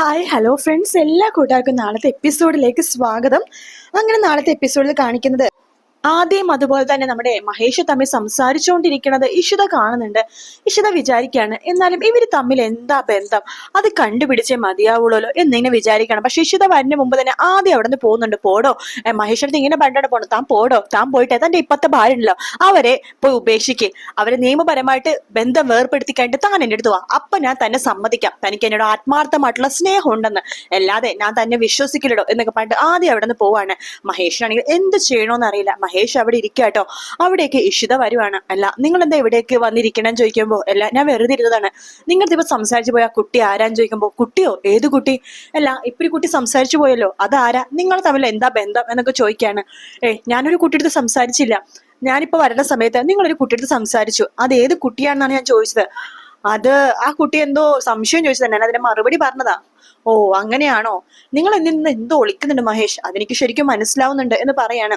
Hi hello friends എല്ലാ കൂട്ടുകാർക്കും നാളത്തെ എപ്പിസോഡിലേക്ക് സ്വാഗതം. അങ്ങനെ നാളത്തെ എപ്പിസോഡിൽ കാണിക്കുന്നത് ആദ്യം അതുപോലെ തന്നെ നമ്മുടെ മഹേഷ് തമ്മിൽ സംസാരിച്ചുകൊണ്ടിരിക്കുന്നത് ഇഷിത കാണുന്നുണ്ട്. ഇഷിത വിചാരിക്കുകയാണ് എന്നാലും ഇവർ തമ്മിൽ എന്താ ബന്ധം? അത് കണ്ടുപിടിച്ചേ മതിയാവുള്ളൂ എന്നിങ്ങനെ വിചാരിക്കണം പക്ഷെ ഇഷിത വരുന്ന മുമ്പ് തന്നെ ആദ്യം അവിടെ നിന്ന് പോകുന്നുണ്ട് പോടോ മഹേഷിനടുത്ത് ഇങ്ങനെ പണ്ടോടെ പോകണം താൻ പോടോ താൻ പോയിട്ട് തന്റെ ഇപ്പത്തെ ഭാര്യ ഉണ്ടല്ലോ അവരെ പോയി ഉപേക്ഷിക്ക്. അവരെ നിയമപരമായിട്ട് ബന്ധം വേർപ്പെടുത്തി കഴിഞ്ഞിട്ട് താൻ എന്റെ അടുത്ത് വാ. അപ്പൊ ഞാൻ തന്നെ സമ്മതിക്കാം. തനിക്ക് എന്നോട് ആത്മാർത്ഥമായിട്ടുള്ള സ്നേഹം ഉണ്ടെന്ന് അല്ലാതെ ഞാൻ തന്നെ വിശ്വസിക്കില്ലടോ എന്നൊക്കെ പറഞ്ഞിട്ട് ആദ്യം അവിടെ നിന്ന് പോവാണ് മഹേഷിനാണെങ്കിൽ. എന്ത് ചെയ്യണോന്ന് അറിയില്ല. മഹേഷ് അവിടെ ഇരിക്കാട്ടോ അവിടെയൊക്കെ ഇഷിത വരുവാണ്. അല്ല നിങ്ങൾ എന്താ ഇവിടേക്ക് വന്നിരിക്കണം ചോദിക്കുമ്പോൾ അല്ല ഞാൻ വെറുതെ ഇരുന്നതാണ്. നിങ്ങൾ ഇപ്പൊ സംസാരിച്ചു പോയ കുട്ടി ആരാന്ന് ചോദിക്കുമ്പോൾ കുട്ടിയോ? ഏത് കുട്ടി? അല്ല ഇപ്പൊ കുട്ടി സംസാരിച്ചു പോയല്ലോ. അതാരാ നിങ്ങൾ തമ്മിൽ എന്താ ബന്ധം എന്നൊക്കെ ചോദിക്കാണ്. ഏ ഞാനൊരു കുട്ടിയെടുത്ത് സംസാരിച്ചില്ല. ഞാനിപ്പോ വരുന്ന സമയത്ത് നിങ്ങളൊരു കുട്ടിയെടുത്ത് സംസാരിച്ചു. അത് ഏത് കുട്ടിയാണെന്നാണ് ഞാൻ ചോദിച്ചത്. അത് ആ കുട്ടി എന്തോ സംശയം ചോദിച്ചത് ഞാൻ അതിന് മറുപടി പറഞ്ഞതാ. ഓ അങ്ങനെയാണോ? നിങ്ങൾ എന്നിൽ എന്തോ ഒളിക്കുന്നുണ്ട് മഹേഷ്. അതെനിക്ക് ശരിക്കും മനസ്സിലാവുന്നുണ്ട് എന്ന് പറയാണ്.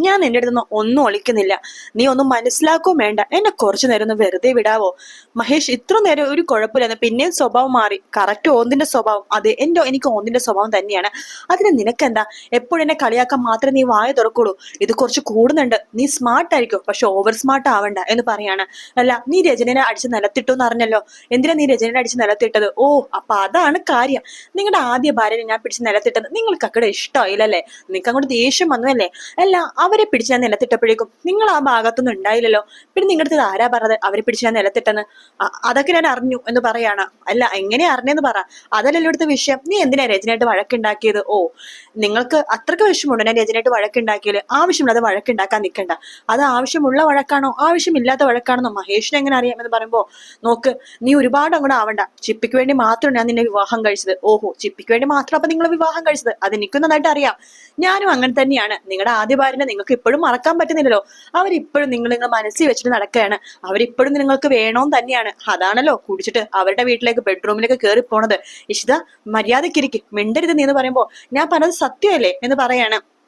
ഞാൻ നിന്റെ അടുത്ത് ഒന്നും ഒളിക്കുന്നില്ല. നീ ഒന്നും മനസ്സിലാക്കുകയും വേണ്ട. എന്നെ കുറച്ചു നേരം ഒന്ന് വെറുതെ വിടാവോ? മഹേഷ് ഇത്ര നേരം ഒരു കുഴപ്പമില്ലെന്ന് പിന്നെയും സ്വഭാവം മാറി. കറക്റ്റ് ഓന്തിന്റെ സ്വഭാവം. അതെ എന്റെ എനിക്ക് ഓന്തിന്റെ സ്വഭാവം തന്നെയാണ്. അതിന് നിനക്കെന്താ? എപ്പോഴും എന്നെ കളിയാക്കാൻ മാത്രമേ നീ വായ തുറക്കുള്ളൂ. ഇത് കുറച്ച് കൂടുന്നുണ്ട്. നീ സ്മാർട്ട് ആയിരിക്കും. പക്ഷെ ഓവർ സ്മാർട്ട് ആവണ്ട എന്ന് പറയാണ്. അല്ല നീ രചനനെ അടിച്ച് നിലത്തിട്ടു എന്ന് അറിഞ്ഞല്ലോ? എന്തിനാ നീ രചനനെ അടിച്ച് നിലത്തിട്ടത്? ഓ അപ്പൊ അതാണ് കാര്യം. നിങ്ങളുടെ ആദ്യ ഭാര്യനെ ഞാൻ പിടിച്ച് നിലത്തിട്ടത് നിങ്ങൾക്ക് അക്കടെ ഇഷ്ടമായില്ലല്ലേ? നിങ്ങൾക്ക് അങ്ങോട്ട് ദേഷ്യം വന്നതല്ലേ? അല്ല അവരെ പിടിച്ച് ഞാൻ നിലത്തിട്ടപ്പോഴേക്കും നിങ്ങൾ ആ ഭാഗത്തൊന്നും ഉണ്ടായില്ലല്ലോ. പിന്നെ നിങ്ങളുടെ അടുത്ത് ആരാ പറഞ്ഞത്? അവരെ പിടിച്ച് ഞാൻ നിലത്തിട്ടെന്ന്. അതൊക്കെ ഞാൻ അറിഞ്ഞു എന്ന് പറയാണ്. അല്ല എങ്ങനെ അറിഞ്ഞെന്ന് പറ. അതല്ലല്ലോ ഇവിടുത്തെ വിഷയം. നീ എന്തിനാ രചനയായിട്ട് വഴക്കുണ്ടാക്കിയത്? ഓ നിങ്ങൾക്ക് അത്രയ്ക്ക് വിഷമമുണ്ടോ ഞാൻ രചനയായിട്ട് ആവശ്യമുള്ള ആവശ്യമില്ലാതെ വഴക്കുണ്ടാക്കാൻ നിൽക്കണ്ട. അത് ആവശ്യമുള്ള വഴക്കാണോ? ആവശ്യമില്ലാത്ത വഴക്കാണെന്നോ? മഹേഷിനെ എങ്ങനെ അറിയാമെന്ന് പറയുമ്പോ നോക്ക് നീ ഒരുപാട് അങ്ങോട്ട് ആവണ്ട. ചിപ്പിക്ക് വേണ്ടി മാത്രം ഞാൻ നിന്നെ വിവാഹം കഴിച്ചത്. ഓഹോ ചിപ്പിക്ക് വേണ്ടി മാത്രം അപ്പൊ നിങ്ങൾ വിവാഹം കഴിച്ചത്. അത് എനിക്കും നന്നായിട്ട് അറിയാം. ഞാനും അങ്ങനെ തന്നെയാണ്. നിങ്ങളുടെ ആദ്യ ഭാര്യനെ നിങ്ങൾക്ക് ഇപ്പോഴും മറക്കാൻ പറ്റുന്നില്ലല്ലോ. അവരിപ്പോഴും നിങ്ങൾ നിങ്ങൾ മനസ്സിൽ വെച്ചിട്ട് നടക്കുകയാണ്. അവരിപ്പോഴും നിങ്ങൾക്ക് വേണോന്ന് തന്നെയാണ്. അതാണല്ലോ കുടിച്ചിട്ട് അവരുടെ വീട്ടിലേക്ക് ബെഡ്റൂമിലേക്ക് കയറി പോണത്. ഇഷിത മര്യാദക്കിരിക്കും. മിണ്ടരുത് നീ എന്ന് പറയുമ്പോൾ ഞാൻ പറഞ്ഞത് സത്യമല്ലേ എന്ന് പറയാണ്.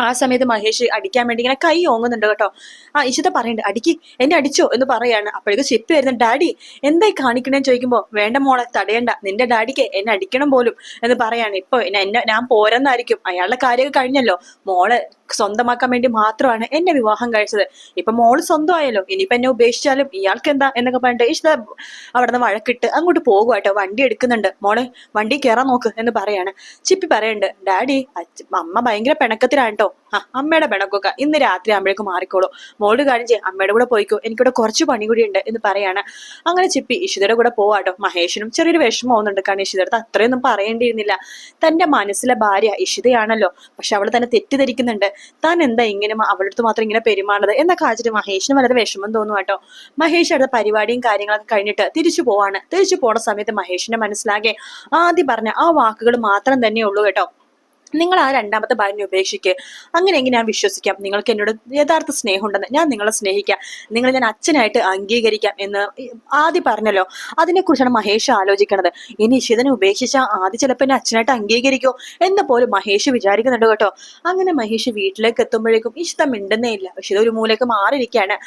ആ സമയത്ത് മഹേഷ് അടിക്കാൻ വേണ്ടി ഇങ്ങനെ കൈ ഓങ്ങുന്നുണ്ട് കേട്ടോ. ആ ഇഷിത പറയുന്നുണ്ട് അടിക്ക് എന്നെ അടിച്ചോ? എന്ന് പറയാണ്. അപ്പോഴേക്കും ചിപ്പ് വരുന്ന ഡാഡി എന്തായി കാണിക്കണേന്ന് ചോദിക്കുമ്പോൾ വേണ്ട മോളെ തടയണ്ട. നിന്റെ ഡാഡിക്ക് എന്നെ അടിക്കണം പോലും. എന്ന് പറയാണ്. ഇപ്പൊ എന്നെ- ഞാൻ പോരെന്നായിരിക്കും. അയാളുടെ കാര്യമൊക്കെ കഴിഞ്ഞല്ലോ. മോളെ സ്വന്തമാക്കാൻ വേണ്ടി മാത്രമാണ് എന്നെ വിവാഹം കഴിച്ചത്. ഇപ്പൊ മോൾ സ്വന്തമായാലും ഇനിയിപ്പൊ എന്നെ ഉപേക്ഷിച്ചാലും ഇയാൾക്ക് എന്താ എന്നൊക്കെ പറഞ്ഞിട്ട് ഇഷ്ട അവിടെ നിന്ന് വഴക്കിട്ട് അങ്ങോട്ട് പോകുക വണ്ടി എടുക്കുന്നുണ്ട്. മോളെ വണ്ടി കയറാൻ നോക്ക് എന്ന് പറയാണ്. ചിപ്പി പറയുന്നുണ്ട് ഡാഡി അമ്മ ഭയങ്കര പിണക്കത്തിലാണ് കേട്ടോ അമ്മയുടെ പിണക്കൊക്കെ ഇന്ന് രാത്രി ആകുമ്പോഴേക്കും മാറിക്കോളൂ. മോൾ കാര്യം ചെയ്യും അമ്മയുടെ കൂടെ പോയിക്കോ എനിക്കിവിടെ കുറച്ച് പണി കൂടി ഉണ്ട് എന്ന് പറയാണ്. അങ്ങനെ ചിപ്പി ഇഷിതയുടെ കൂടെ പോവാട്ടോ. മഹേഷിനും ചെറിയൊരു വിഷമം ആവുന്നുണ്ട് കാരണം ഇഷിതയുടെ അത്രയൊന്നും പറയേണ്ടിയിരുന്നില്ല. തന്റെ മനസ്സിലെ ഭാര്യ ഇഷിതയാണല്ലോ. പക്ഷെ അവൾ തന്നെ തെറ്റിദ്ധരിക്കുന്നുണ്ട്. താൻ എന്താ ഇങ്ങനെ മ- അവളുടെ അടുത്ത് മാത്രം ഇങ്ങനെ പെരുമാറുന്നത്? എന്നൊക്കെ ആച്ചിട്ട് മഹേഷിന് വളരെ വിഷമം തോന്നും കേട്ടോ മഹേഷ് അടുത്ത പരിപാടിയും കാര്യങ്ങളൊക്കെ കഴിഞ്ഞിട്ട് തിരിച്ചു പോവാണ്. തിരിച്ചു പോണ സമയത്ത് മഹേഷിന്റെ മനസ്സിലാകെ ആദ്യം പറഞ്ഞ ആ വാക്കുകൾ മാത്രം തന്നെ ഉള്ളൂ കേട്ടോ. നിങ്ങൾ ആ രണ്ടാമത്തെ ഭാര്യനെ ഉപേക്ഷിക്കുക അങ്ങനെയെങ്കിൽ ഞാൻ വിശ്വസിക്കാം? നിങ്ങൾക്ക് എന്നോട് യഥാർത്ഥ സ്നേഹമുണ്ടെന്ന് ഞാൻ നിങ്ങളെ സ്നേഹിക്കാം. നിങ്ങൾ ഞാൻ അച്ഛനായിട്ട് അംഗീകരിക്കാം എന്ന് ആദ്യം പറഞ്ഞല്ലോ. അതിനെക്കുറിച്ചാണ് മഹേഷ് ആലോചിക്കണത്. ഇനി ഇഷിതനെ ഉപേക്ഷിച്ച ആദ്യം ചിലപ്പോൾ എന്നെ അച്ഛനായിട്ട് അംഗീകരിക്കോ എന്ന് പോലും മഹേഷ് വിചാരിക്കുന്നുണ്ട് കേട്ടോ. അങ്ങനെ മഹേഷ് വീട്ടിലേക്ക് എത്തുമ്പോഴേക്കും ഇഷ്ടം മിണ്ടുന്നേ ഇല്ല. ഇഷിത ഒരു മൂലയ്ക്ക് മാറിയിരിക്കുകയാണ്.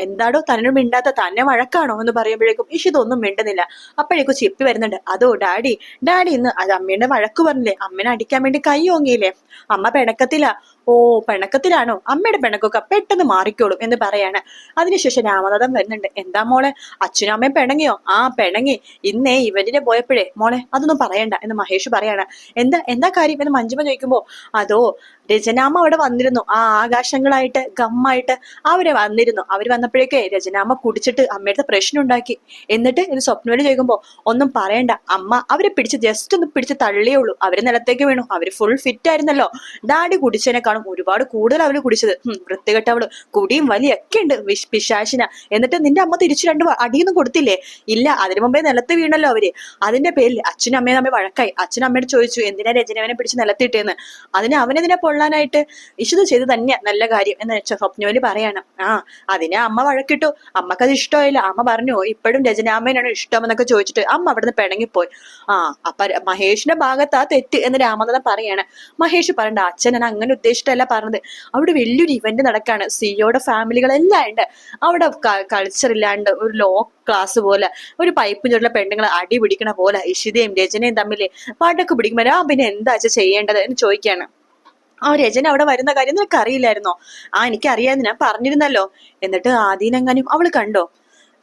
എന്താടോ തന്നോട് മിണ്ടാത്ത തന്നെ വഴക്കാണോ എന്ന് പറയുമ്പോഴേക്കും ഇഷിത ഒന്നും മിണ്ടുന്നില്ല. അപ്പോഴേക്കും ചിപ്പി വരുന്നുണ്ട്. അതോ ഡാഡി ഡാഡി ഇന്ന് അത് അമ്മയുടെ വഴക്ക് പറഞ്ഞില്ലേ? അമ്മനെ അടിക്കാൻ വേണ്ടി കൈ ഓങ്ങിയില്ലേ അമ്മ പിണക്കത്തില. ഓ പിണക്കത്തിലാണോ? അമ്മയുടെ പിണക്കൊക്കെ പെട്ടെന്ന് മാറിക്കോളും എന്ന് പറയാണ്. അതിനുശേഷം രാമനാഥൻ വരുന്നുണ്ട്. എന്താ മോളെ? അച്ഛനും അമ്മയും പിണങ്ങിയോ? ആ പിണങ്ങി. ഇന്നേ ഇവന്റിനെ പോയപ്പോഴേ മോളെ അതൊന്നും പറയണ്ട എന്ന് മഹേഷ് പറയാണ്. എന്താ എന്താ കാര്യം എന്ന് മഞ്ജുമ ചോദിക്കുമ്പോ അതോ രചനാമ്മ അവിടെ വന്നിരുന്നു. ആ ആകാശങ്ങളായിട്ട് ഗമ്മായിട്ട് അവർ വന്നിരുന്നു. അവർ വന്നപ്പോഴേക്കേ രചനാമ്മ കുടിച്ചിട്ട് അമ്മയുടെ പ്രശ്നം ഉണ്ടാക്കി എന്നിട്ട് ഇത് സ്വപ്നവലി ചോദിക്കുമ്പോ ഒന്നും പറയണ്ട. അമ്മ അവരെ പിടിച്ച് ജസ്റ്റ് ഒന്ന് പിടിച്ച് തള്ളിയേ ഉള്ളൂ. അവർ നിലത്തേക്ക് വീണു. അവർ ഫുൾ ഫിറ്റ് ആയിരുന്നല്ലോ. ഡാഡി കുടിച്ചതിനെക്കാളും ഒരുപാട് കൂടുതൽ അവർ കുടിച്ചത്. വൃത്തികെട്ട അവൾ കുടിയും വലിയൊക്കെ ഉണ്ട് പിശാശിന. എന്നിട്ട് നിന്റെ അമ്മ തിരിച്ചു രണ്ട് അടിയൊന്നും കൊടുത്തില്ലേ? ഇല്ല അതിനു മുമ്പേ നിലത്ത് വീണല്ലോ അവർ. അതിന്റെ പേരിൽ അച്ഛനും അമ്മയും തമ്മിൽ വഴക്കായി. അച്ഛനും അമ്മയോട് ചോദിച്ചു എന്തിനാ രചനവനെ പിടിച്ച് നിലത്തിട്ടേന്ന്? അതിന് അവനെതിനെ പൊള്ളാനായിട്ട് ഇഷിത് ചെയ്ത് തന്നെ നല്ല കാര്യം എന്ന് വെച്ചാൽ സ്വപ്നവലി പറയണം. ആ അതിനെ അമ്മ വഴക്കിട്ടു. അമ്മക്കത് ഇഷ്ടമായില്ല. അമ്മ പറഞ്ഞു ഇപ്പോഴും രചനാമ്മേനാണ് ഇഷ്ടം എന്നൊക്കെ ചോദിച്ചിട്ട് അമ്മ അവിടുന്ന് പിണങ്ങിപ്പോയി. ആ അപ്പൊ മഹേഷിന്റെ ഭാഗത്ത് ആ തെറ്റ് എന്ന് രാമനാഥൻ പറയാണ്. മഹേഷ് പറയണ്ട അച്ഛൻ അങ്ങനെ ഉദ്ദേശിച്ചു ഇഷ്ടമല്ല പറഞ്ഞത്. അവിടെ വലിയൊരു ഇവന്റ് നടക്കാണ്. സിയോടെ ഫാമിലികളെല്ലാം ഉണ്ട്. അവിടെ കൾച്ചർ ഇല്ലാണ്ട് ഒരു ലോ ക്ലാസ് പോലെ ഒരു പൈപ്പ് ചുരുള്ള പെണ്ണുങ്ങൾ അടി പിടിക്കണ പോലെ ഇഷിതയും രചനയും തമ്മിൽ പാട്ടൊക്കെ പിടിക്കുമ്പോൾ ആ പിന്നെ എന്താ ചെയ്യേണ്ടത് എന്ന് ചോദിക്കാണ്. ആ രചന അവിടെ വരുന്ന കാര്യം നിനക്ക് അറിയില്ലായിരുന്നോ ആ എനിക്കറിയാമെന്ന് ഞാൻ പറഞ്ഞിരുന്നല്ലോ. എന്നിട്ട് ആദീനെങ്ങാനും അവൾ കണ്ടോ?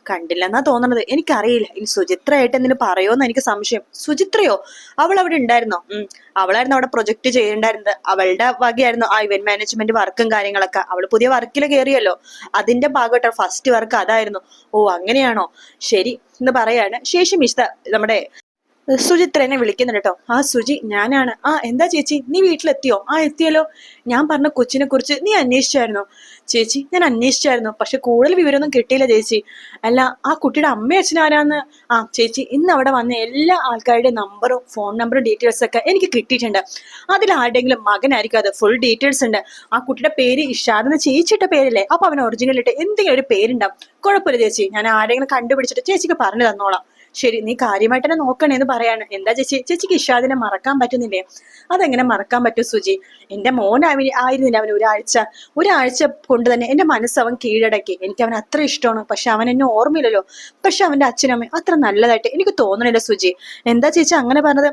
കണ്ടില്ലെന്നാ തോന്നണത്. എനിക്കറിയില്ല. ഇനി സുചിത്രയായിട്ട് എന്തിനു പറയോന്ന് എനിക്ക് സംശയം. സുചിത്രയോ? അവൾ അവിടെ ഉണ്ടായിരുന്നോ? ഉം. അവളായിരുന്നു അവിടെ പ്രൊജക്ട് ചെയ്യണ്ടായിരുന്നത്. അവളുടെ വകയായിരുന്നു ആ ഇവന്റ് മാനേജ്മെന്റ് വർക്കും കാര്യങ്ങളൊക്കെ. അവൾ പുതിയ വർക്കിൽ കയറിയല്ലോ അതിന്റെ ഭാഗമായിട്ട് ഫസ്റ്റ് വർക്ക് അതായിരുന്നു. ഓ അങ്ങനെയാണോ? ശരി എന്ന് പറയാണ്. ശേഷം മിസ്ത നമ്മുടെ സുചിത്രനെ വിളിക്കുന്നുണ്ട് കേട്ടോ. ആ സുജി ഞാനാണ്. ആ എന്താ ചേച്ചി? നീ വീട്ടിലെത്തിയോ? ആ എത്തിയല്ലോ. ഞാൻ പറഞ്ഞ കൊച്ചിനെ കുറിച്ച് നീ അന്വേഷിച്ചായിരുന്നോ? ചേച്ചി ഞാൻ അന്വേഷിച്ചായിരുന്നു. പക്ഷെ കൂടുതൽ വിവരമൊന്നും കിട്ടിയില്ല ചേച്ചി. അല്ല ആ കുട്ടിയുടെ അമ്മ അച്ഛൻ ആരാന്ന്? ആ ചേച്ചി ഇന്ന് അവിടെ വന്ന എല്ലാ ആൾക്കാരുടെ നമ്പറും ഫോൺ നമ്പറും ഡീറ്റെയിൽസ് ഒക്കെ എനിക്ക് കിട്ടിയിട്ടുണ്ട്. അതിൽ ആരുടെങ്കിലും മകനായിരിക്കും അത്. ഫുൾ ഡീറ്റെയിൽസ് ഉണ്ട്. ആ കുട്ടിയുടെ പേര് ഇഷാദ് എന്ന് ചേച്ചിയുടെ പേരല്ലേ? അപ്പൊ അവൻ ഒറിജിനൽ ഇട്ട് എന്തെങ്കിലും ഒരു പേരുണ്ടാവും. കുഴപ്പമില്ല ചേച്ചി. ഞാൻ ആരെങ്കിലും കണ്ടുപിടിച്ചിട്ട് ചേച്ചിക്ക് പറഞ്ഞു തന്നോളാം. ശരി നീ കാര്യമായിട്ട് തന്നെ നോക്കണേന്ന് പറയാണ്. എന്താ ചേച്ചി? ചേച്ചിക്ക് ഇഷാദിനെ മറക്കാൻ പറ്റുന്നില്ലേ? അതെങ്ങനെ മറക്കാൻ പറ്റും സുജി എന്റെ മോൻ അവന് ആയിരുന്നില്ല അവൻ ഒരാഴ്ച. ഒരാഴ്ച കൊണ്ട് തന്നെ എന്റെ മനസ്സ് അവൻ കീഴടക്കി. എനിക്ക് അവൻ അത്ര ഇഷ്ടമാണ്. പക്ഷെ അവൻ എന്നെ ഓർമ്മയില്ലല്ലോ. പക്ഷെ അവന്റെ അച്ഛനമ്മ അത്ര നല്ലതായിട്ട് എനിക്ക് തോന്നണില്ല സുജി എന്താ ചേച്ചി അങ്ങനെ പറഞ്ഞത്?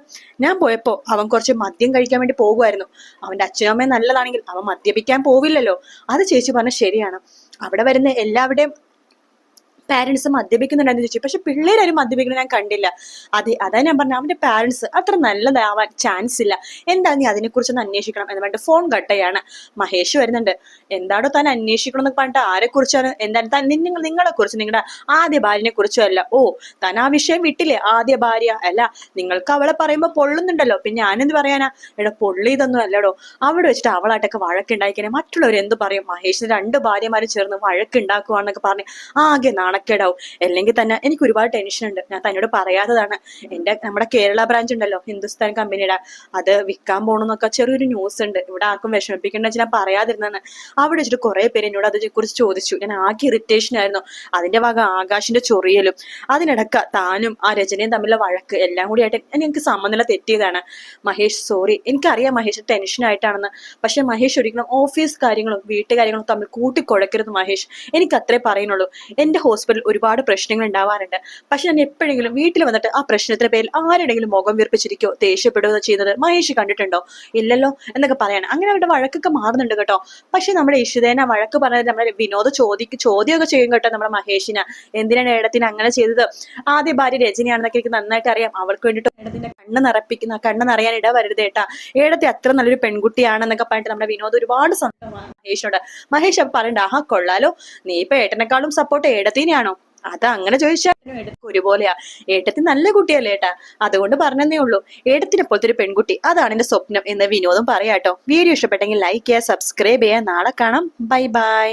ഞാൻ പോയപ്പോ അവൻ കുറച്ച് മദ്യം കഴിക്കാൻ വേണ്ടി പോകുമായിരുന്നു. അവന്റെ അച്ഛനമ്മ നല്ലതാണെങ്കിൽ അവൻ മദ്യപിക്കാൻ പോവില്ലല്ലോ. അത് ചേച്ചി പറഞ്ഞ ശരിയാണ്. അവിടെ വരുന്ന എല്ലാവരുടെയും പാരന്റ്സ് മദ്യപിക്കുന്നുണ്ടെന്ന് ചോദിച്ചു. പക്ഷെ പിള്ളേരാരും മദ്യപിക്കുന്നത് ഞാൻ കണ്ടില്ല. അതെ അതാ ഞാൻ പറഞ്ഞു അവന്റെ പാരന്റ്സ് അത്ര നല്ലതാവാൻ ചാൻസ് ഇല്ല. എന്താ നീ അതിനെക്കുറിച്ച് ഒന്ന് അന്വേഷിക്കണം എന്ന് പറഞ്ഞിട്ട് ഫോൺ കട്ടയാണ് മഹേഷ് വരുന്നുണ്ട്. എന്താണോ താൻ അന്വേഷിക്കണം എന്ന് പറഞ്ഞിട്ട് ആരെ കുറിച്ചാണ് എന്താണ് നിങ്ങൾ നിങ്ങളെ കുറിച്ച് നിങ്ങളുടെ ആദ്യ ഭാര്യനെ കുറിച്ചും അല്ല. ഓ താൻ ആ വിഷയം വിട്ടില്ലേ? ആദ്യ ഭാര്യ. അല്ല നിങ്ങൾക്ക് അവളെ പറയുമ്പോൾ പൊള്ളുന്നുണ്ടല്ലോ. പിന്നെ ഞാനെന്ത് പറയാനാ? എടാ പൊള്ളി ഇതൊന്നും അല്ലടോ. അവിടെ വെച്ചിട്ട് അവളായിട്ടൊക്കെ വഴക്കുണ്ടാക്കിയാൽ മറ്റുള്ളവർ എന്ത് പറയും? മഹേഷിന് രണ്ട് ഭാര്യമാരും ചേർന്ന് വഴക്കുണ്ടാക്കുവാന്നൊക്കെ പറഞ്ഞ് ആകെ നാണക്കേടാവും അല്ലെങ്കിൽ തന്നെ എനിക്ക് ഒരുപാട് ടെൻഷൻ ഉണ്ട്. ഞാൻ തന്നോട് പറയാത്തതാണ്. എന്റെ നമ്മുടെ കേരള ബ്രാഞ്ച് ഉണ്ടല്ലോ ഹിന്ദുസ്ഥാൻ കമ്പനിയുടെ അത് വിൽക്കാൻ പോകണമെന്നൊക്കെ ചെറിയൊരു ന്യൂസ് ഉണ്ട്. ഇവിടെ ആർക്കും വിഷമിപ്പിക്കേണ്ട വെച്ചാൽ ഞാൻ പറയാതിരുന്നാണ് അവിടെ വെച്ചിട്ട് കുറെ പേര് എന്നോട് അതിനെ കുറിച്ച് ചോദിച്ചു. ഞാൻ ആകെ ഇറിറ്റേഷൻ ആയിരുന്നു. അതിന്റെ ഭാഗം ആകാശിന്റെ ചൊറിയലും അതിനിടക്ക താനും ആ രചനയും തമ്മിലുള്ള വഴക്ക് എല്ലാം കൂടി ആയിട്ട് എനിക്ക് സമനില തെറ്റിയതാണ്. മഹേഷ് സോറി എനിക്കറിയാം മഹേഷ് ടെൻഷൻ ആയിട്ടാണെന്ന്. പക്ഷെ മഹേഷ് ഒരിക്കലും ഓഫീസ് കാര്യങ്ങളും വീട്ടുകാര്യങ്ങളും തമ്മിൽ കൂട്ടിക്കുഴക്കരുത് മഹേഷ്. എനിക്ക് അത്രേ പറയുന്നുള്ളൂ. എന്റെ ഹോസ്പിറ്റലിൽ ഒരുപാട് പ്രശ്നങ്ങൾ ഉണ്ടാവാറുണ്ട്. പക്ഷെ ഞാൻ എപ്പോഴെങ്കിലും വീട്ടിൽ വന്നിട്ട് ആ പ്രശ്നത്തിന്റെ പേരിൽ ആരുടെങ്കിലും മുഖം വീർപ്പിച്ചിരിക്കോ ദേഷ്യപ്പെടുകയോ ചെയ്യുന്നത് മഹേഷ് കണ്ടിട്ടുണ്ടോ? ഇല്ലല്ലോ എന്നൊക്കെ പറയാണ്. അങ്ങനെ അവരുടെ വഴക്കൊക്കെ മാറുന്നുണ്ട് കേട്ടോ. പക്ഷെ നമ്മുടെ ഇഷുദേന വഴക്ക് പറഞ്ഞത് നമ്മുടെ വിനോദ് ചോദിക്ക് ചോദ്യമൊക്കെ ചെയ്യും കേട്ടോ നമ്മുടെ മഹേഷിന്. എന്തിനാണ് ഏടത്തിന് അങ്ങനെ ചെയ്തത്? ആദ്യ ഭാര്യ രജനിയാണെന്നൊക്കെ എനിക്ക് നന്നായിട്ട് അറിയാം. അവൾക്ക് വേണ്ടിയിട്ട് ഏടത്തിന്റെ കണ്ണ് നിറപ്പിക്കുന്ന കണ്ണ് നിറയാൻ ഇട വരരുത് ഏട്ടാ ഏടത്തെ അത്ര നല്ലൊരു പെൺകുട്ടിയാണെന്നൊക്കെ പറഞ്ഞിട്ട് നമ്മുടെ വിനോദ് ഒരുപാട് സന്തോഷമാണ് മഹേഷിനോട്. മഹേഷ് അപ്പൊ പറയണ്ട ആഹാ കൊള്ളാലോ. നീ ഇപ്പൊ ഏട്ടനെക്കാളും സപ്പോർട്ട് ഏടത്തിനെയാണോ അത് അങ്ങനെ ചോദിച്ചാൽ ഏട്ടത്തി ഒരുപോലെയാ ഏട്ടത്തി നല്ല കുട്ടിയല്ലേ ഏട്ടാ. അതുകൊണ്ട് പറഞ്ഞതേ ഉള്ളൂ. ഏട്ടത്തിനെ പോലത്തെ ഒരു പെൺകുട്ടി അതാണ് എന്റെ സ്വപ്നം എന്ന് വിനോദം പറയാട്ടോ. വീഡിയോ ഇഷ്ടപ്പെട്ടെങ്കിൽ ലൈക്ക് ചെയ്യുക സബ്സ്ക്രൈബ് ചെയ്യുക. നാളെ കാണാം. Bye bye